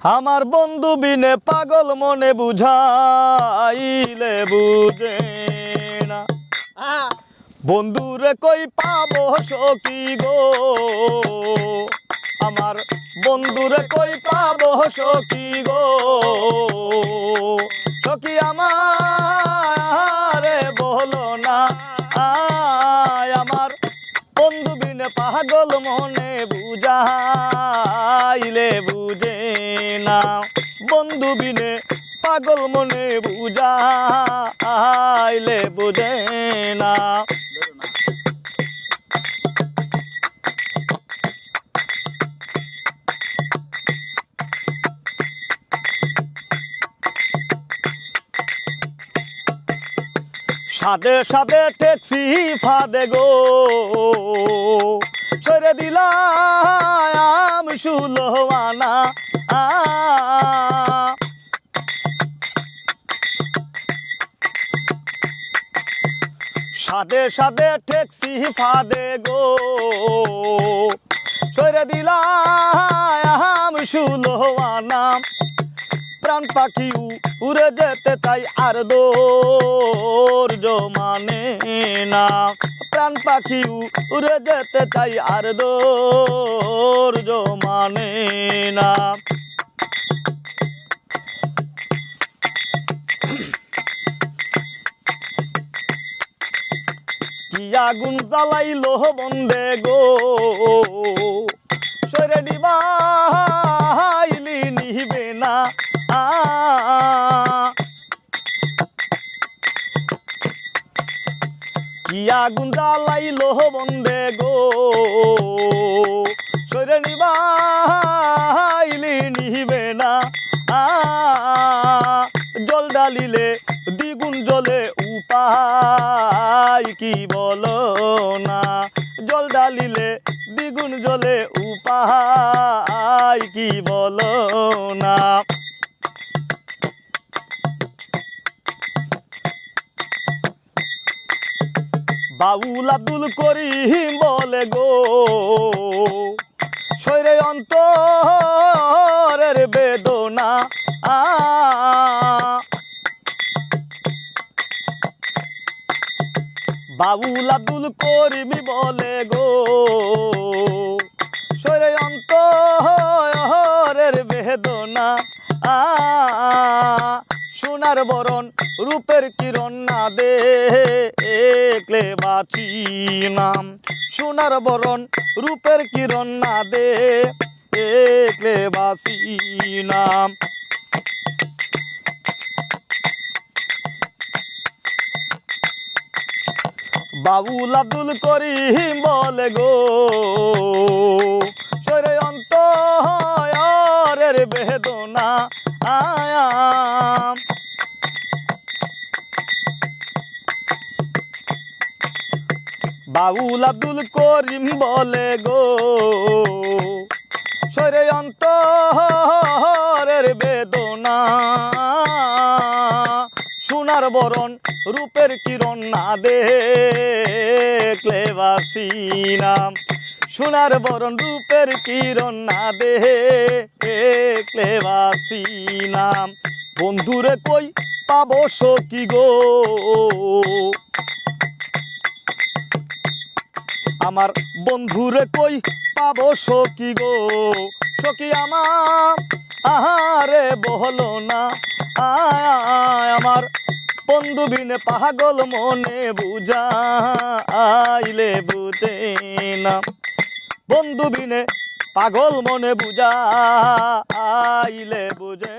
আমার বন্ধু বিনে পাগল মনে বুঝাইলে বুঝে না। বন্ধুরে কই পাবো সখী গো? আমার বন্ধুরে কই পাবো সখী গো? সখী আমারে পাগল মনে বুঝাইলে বুঝে না। বন্ধু বিনে পাগল মনে বুঝাইলে বুঝে না। সাদে সাদে ট্যাক্সি ফাদে গো। ছেড়ে দিলাম সুলহানা। সাদে সাদে ট্যাক্সি ফাদে গো। ছেড়ে দিলাম সুলহানা। প্রাণ পাখি উড়ে যেতে চাই আর দৌড় মানে না। প্রাণ পাখি উড়ে যেতে চাই আর দৌড় মানে না। আগুন জ্বালাইলো বন্দে গো? সরে নিবাইলি আগুন জ্বালাইলো বন্দে গো। সরে নিবাইলি নিবে না। জল ডালিলে দ্বিগুণ জলে উপায় কি বলো না? জল ডালিলে দ্বিগুণ জলে উপায় কি বলো না? বাউল আব্দুল করিম বলে গো শৈরে অন্তরের বেদনা আ বাউল আব্দুল করিমি বলে গো শৈরে অন্তরের বেদনা আ সোনার বরণ রূপের কিরণ না দেখলে বাঁচি নাম সোনার বরণ রূপের কিরণ না দেখলে বাঁচি নাম বাবুল আব্দুল করিম বলে গো সরে অন্তরের বেদনা আয়াম। বাবুল আব্দুল করিম বলে গো, সরে অন্তরের বেদনা, সোনার বরণ রূপের কিরণ না দেখলে বাসিনাম সোনার বরণ রূপের কিরণ না দেখলে বাসিনাম বন্ধুরে কই পাবো সকি গো আমার বন্ধুরে কই পাবো সকি গো? সকি আমার, আহারে বহলো না। আয় আমার বন্ধু বিনে পাগল মনে বুঝা আইলে বুঝে না। বন্ধু বিনে পাগল মনে বুঝা আইলে বুঝে